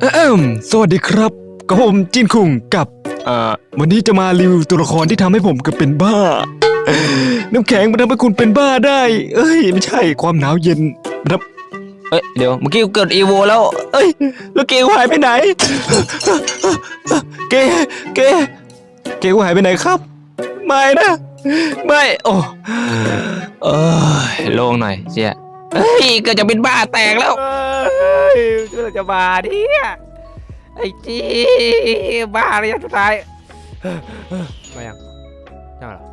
เอิ่มสวัสดีครับกับผมจินคุงกับเอ่อวันนี้จะมารีวิวตัวละครที่ทำให้ผมเกับเป็นบ้า น้ำแข็งมันทำให้คุณเป็นบ้าได้ เอ้ย ไม่ใช่ความหนาวเย็นมันทำเอ้ยเดี๋ยวเมื่อกี้กูเกิดอีโวแล้วเอ้ยแล้วเกกูหายไปไหน เกเกเกกูหายไปไหนครับ ไม่นะ ไม่ โอ้เอ้ยโล่งหน่อยเชีย เฮ้ยเก็จะเป็นบ้าแตกแล้วเอ้ยก็จะมาเนี่ยไอ้จีบ้าเลยยังสุดท้ายมายังใช่เหรอ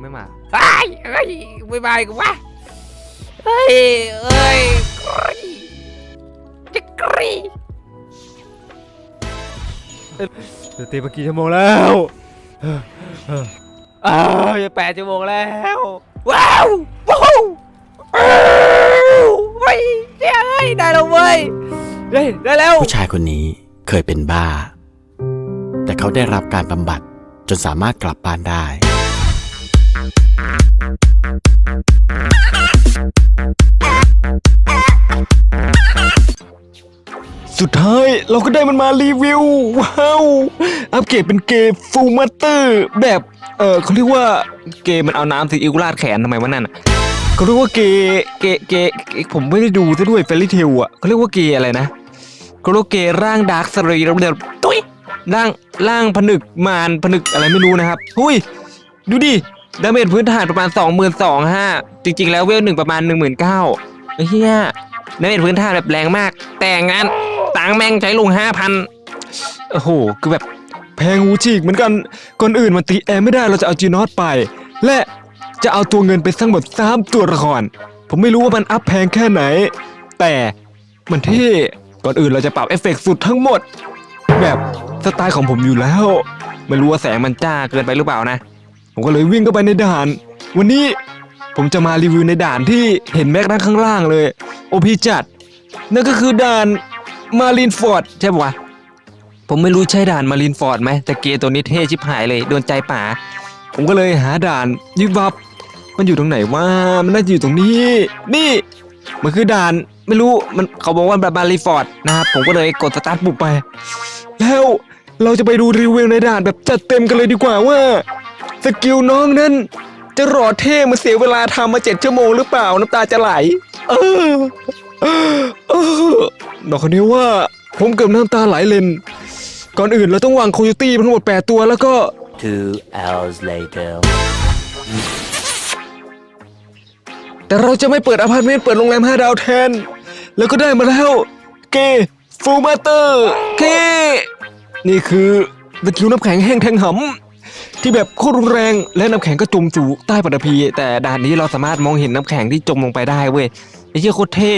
ไม่มาไอ้ยเอ้ยไม่มาอีกูวะเฮ้ยเอ้ยกรีจะกรีเดี๋ยวตีมากี่ชั่วโมงแล้วอ้าวจะแปดชั่วโมงแล้ว ว้าวว้าวอ้าว เฮ้ยเจ้ยเอ้ยได้แล้วเว้ยเฮ้ยได้แล้ว ผู้ชายคนนี้เคยเป็นบ้า แต่เขาได้รับการบำบัดจนสามารถกลับบ้านได้ สุดท้ายเราก็ได้มันมารีวิว ว้าว อัปเกรดเป็นเกมฟูลมาสเตอร์แบบ เออเขาเรียกว่าเกมมันเอาน้ำซีอิ๊วราดแขนทำไมวะนั่นน่ะ เขาเรียกว่าเกย์เกย์เกย์ผมไม่ได้ดูซะด้วยเฟรลี่เทลอะเขาเรียกว่าเกย์อะไรนะเขาเรียกว่าเกย์ร่างดาร์คสรีระเดิมตุ้ยร่างร่างผนึกมารผนึกอะไรไม่รู้นะครับหุยดูดิดาเมจพื้นฐานประมาณ 2 2 0 0 0จริง ๆ แล้วเวลหนึ่งประมาณ 1 9 0 0 0เฮียดาเมจพื้นฐานแบบแรงมาก แต่งานตังแม่งใช้ลงห้าพันโอ้โห คือแบบแพงหูฉีกเหมือนกันก่อนอื่นมันตีแอร์ไม่ได้เราจะเอาจีนอตไป และ จะเอาตัวเงินไปสร้างบบสามตัวละคร ผมไม่รู้ว่ามันอัพแพงแค่ไหน แต่มันเท่ก่อนอื่นเราจะปรับเอฟเฟกต์สุดทั้งหมด แบบสไตล์ของผมอยู่แล้ว ไม่รู้ว่าแสงมันจ้าเกินไปหรือเปล่านะ ผมก็เลยวิ่งเข้าไปในด่าน วันนี้ผมจะมารีวิวในด่านที่เห็นแม็กนั่งข้างล่างเลย โอพีจัด นั่นก็คือด่านมารินฟอร์ดใช่ปะวะผมไม่รู้ใช่ด่านมารินฟอร์ดไหมแต่เกย์ตัวนี้เท่ชิบหายเลยโดนใจป๋าผมก็เลยหาด่านยิบวับ มันอยู่ตรงไหนวะมันน่าจะอยู่ตรงนี้ นี่มันคือด่านไม่รู้มันเขาบอกว่าแบบารินฟอร์ดนะครับผมก็เลยกดสตาร์ทบุกไป แล้วเราจะไปดูรีวิวในด่านแบบจัดเต็มกันเลยดีกว่าว่าสกิลน้องนั้น จะรอเท่มาเสียเวลาทำมาเจ็ดชั่วโมงหรือเปล่าน้ำตาจะไหล เออเออบอกคนนี้ว่าผมเกือบน้ำตาไหลเลนก่อนอื่นเราต้องวางโคโยตี้ทั้งหมด 8 ตัวแล้วก็ Two hours later. แต่เราจะไม่เปิดอพาร์ตเมนต์เปิดโรงแรม5ดาวแทน แล้วก็ได้มาแล้ว เกฟูมาเตอร์เกนี่คือตะคิวน้ำแข็งแห้งแทงหำที่แบบโคตรรุนแรงและน้ำแข็งก็จมสู่ใต้ปฐพี แต่ด่านนี้เราสามารถมองเห็นน้ำแข็งที่จมลงไปได้เว้ยไอ้เชี่ยโคตรเท่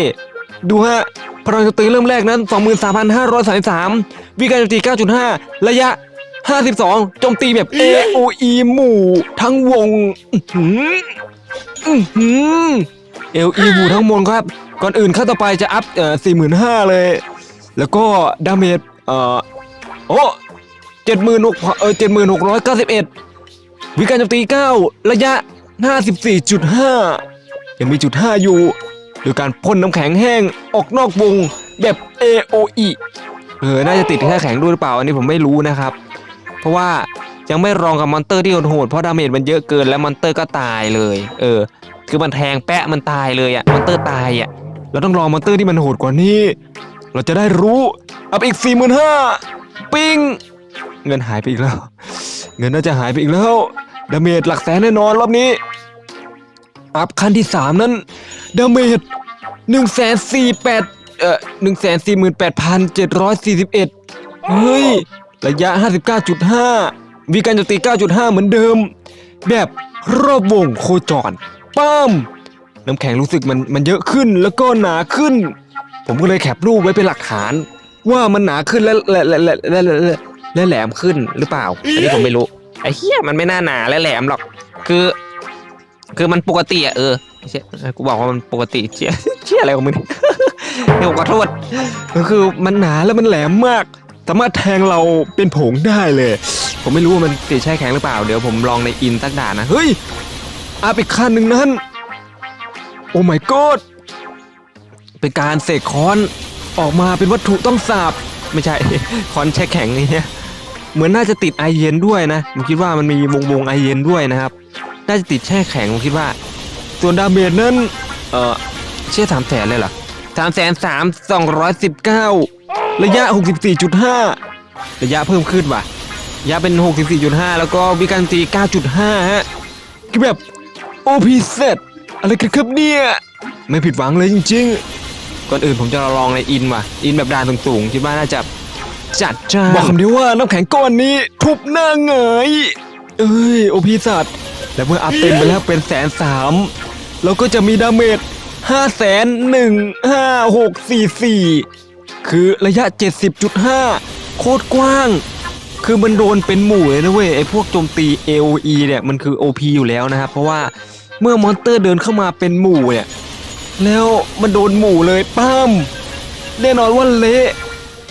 ดูฮะพลังโจมตีเริ่มแรกนั้น 23,533วิการโจมตี 9.5 ระยะ 52โจมตีแบบ AOE หมู่ ทั้งวง อื้อหืออื้อหือ LE หมู่ทั้งมวลครับ ก่อนอื่นขั้นต่อไปจะอัพเอ่อ45,000เลย แล้วก็ดาเมจเอ่อโอ้เจ็ดหมื่นหกเออเจ็ดหมื่นหกร้อยเก้าสิบเอ็ดวิการโจมตีเก้าระยะห้าสิบสี่จุดห้ายังมีจุดห้าอยู่โดยการพ่นน้ำแข็งแห้งออกนอกวงแบบ AOE เออ น่าจะติดแค่แข็งด้วยหรือเปล่า อันนี้ผมไม่รู้นะครับ เพราะว่า ยังไม่รองกับมอนเตอร์ที่โหดเพราะดาเมจมันเยอะเกินแล้วมอนเตอร์ก็ตายเลย เออ คือมันแทงแปะมันตายเลยอะมอนเตอร์ตายอะเราต้องรองมอนเตอร์ที่มันโหดกว่านี้ เราจะได้รู้อัพอีกสี่หมื่นห้าปิ้งเงินหายไปอีกแล้ว เงินน่าจะหายไปอีกแล้วดาเมจหลักแสนแน่นอนรอบนี้ อัพขั้นที่สามนั้นดาเมจหนึ่งแสนสี่แปดเอ่อหนึ่งแสนสี่หมื่นแปดพันเจ็ดร้อยสี่สิบเอ็ดเฮ้ย ระยะห้าสิบเก้าจุดห้า วีการโจุตี 9.5 เหมือนเดิม แบบรอบวงโคจรป้ามน้ำแข็งรู้สึกมันมันเยอะขึ้นแล้วก็หนาขึ้น ผมก็เลยแคปรูปไว้เป็นหลักฐาน ว่ามันหนาขึ้นและและและและและและแหลมขึ้นหรือเปล่า อันนี้ผมไม่รู้ไอ้เหี้ยมันไม่น่าหนาและแหลมหรอก คือ คือมันปกติอะเออไม่ใช่กูบอกว่ามันปกติเชี่ยเชี่ยอะไรของมึงเนี่ยผมขอโทษก็คือมันหนาแล้วมันแหลมมาก สามารถแทงเราเป็นผงได้เลย ผมไม่รู้ว่ามันติดแช่แข็งหรือเปล่า เดี๋ยวผมลองในอินสักด่านนะ เฮ้ยอัพอีกขั้นหนึ่งนั้น โอ้ my god เป็นการเสกค้อนออกมาเป็นวัตถุต้องสาบ ไม่ใช่คอนแช่แข็งเนี่ยเหมือนน่าจะติดไอเย็นด้วยนะ ผมคิดว่ามันมีวงวงไอเย็นด้วยนะครับ น่าจะติดแช่แข็งผมคิดว่า ส่วนดาเมจนั้น เออเช่สามแสนเลยเหรอสามแสนสามสองร้อยสิบเก้าระยะหกสิบสี่จุดห้าระยะเพิ่มขึ้นว่ะ ยะเป็นหกสิบสี่จุดห้าแล้วก็วิการตีเก้าจุดห้าฮะคือแบบโอพีเซตอะไรกันครับเนี่ย ไม่ผิดหวังเลยจริงๆ ก่อนอื่นผมจะลองในอินว่ะ อินแบบดานสูงๆคิดว่าน่าจะจัดจ้าบอกคำเดียวว่าน้ำแข็งก้อนนี้ทุบหน้าเงยเอ้ยโอพีสัตว์และเมื่ออัพเต็มไปแล้วเป็นแสนสามเราก็จะมีดาเมจห้าแสนหนึ่งห้าหกสี่สี่คือระยะ 70.5 โคตรกว้าง คือมันโดนเป็นหมู่เลยนะเว้ยไอพวกโจมตี AOE เนี่ยมันคือ OP อยู่แล้วนะครับ เพราะว่าเมื่อมอนสเตอร์เดินเข้ามาเป็นหมู่เนี่ยแล้วมันโดนหมู่เลยป้ามแน่นอนว่าเละ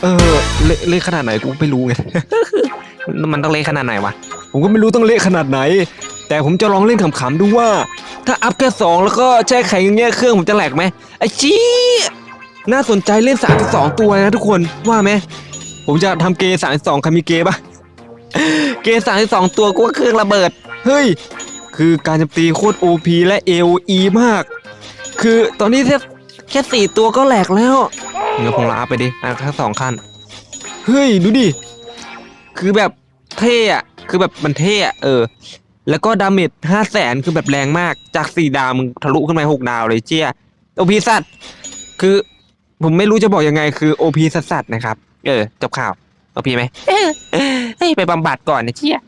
เออเละเละขนาดไหนกูไม่รู้ไงมันต้องเละขนาดไหนวะผมก็ไม่รู้ต้องเละขนาดไหน แต่ผมจะลองเล่นขำๆดูว่า ถ้าอัพแค่สองแล้วก็แช่แข็งอย่างเงี้ยเครื่องผมจะแหลกไหมไอ้ชี้น่าสนใจเล่นสามสองตัวนะทุกคนว่าไหม ผมจะทำเกสามสองครมีเกย์ปะเกสามสองตัวก็ว่าเครื่องระเบิด เฮ้ย คือการโจมตีโคตร OP และ AOE มาก คือตอนนี้แค่แค่สี่ตัวก็แหลกแล้วเดี๋ยวผมลาไปดิอะทั้งสองขั้นเฮ้ย ดูดิ คือแบบเท่อะคือแบบมันเท่อะเออ แล้วก็ดาเมจห้าแสนคือแบบแรงมากจากสี่ดาวมึงทะลุขึ้นมาหกดาวเลยเจี้ยโอพีสัตว์คือผมไม่รู้จะบอกยังไงคือโอพีสัตว์นะครับ เออจบข่าว โอพีไหมเออเฮ้ยไปบำบัดก่อนนะเจี้ย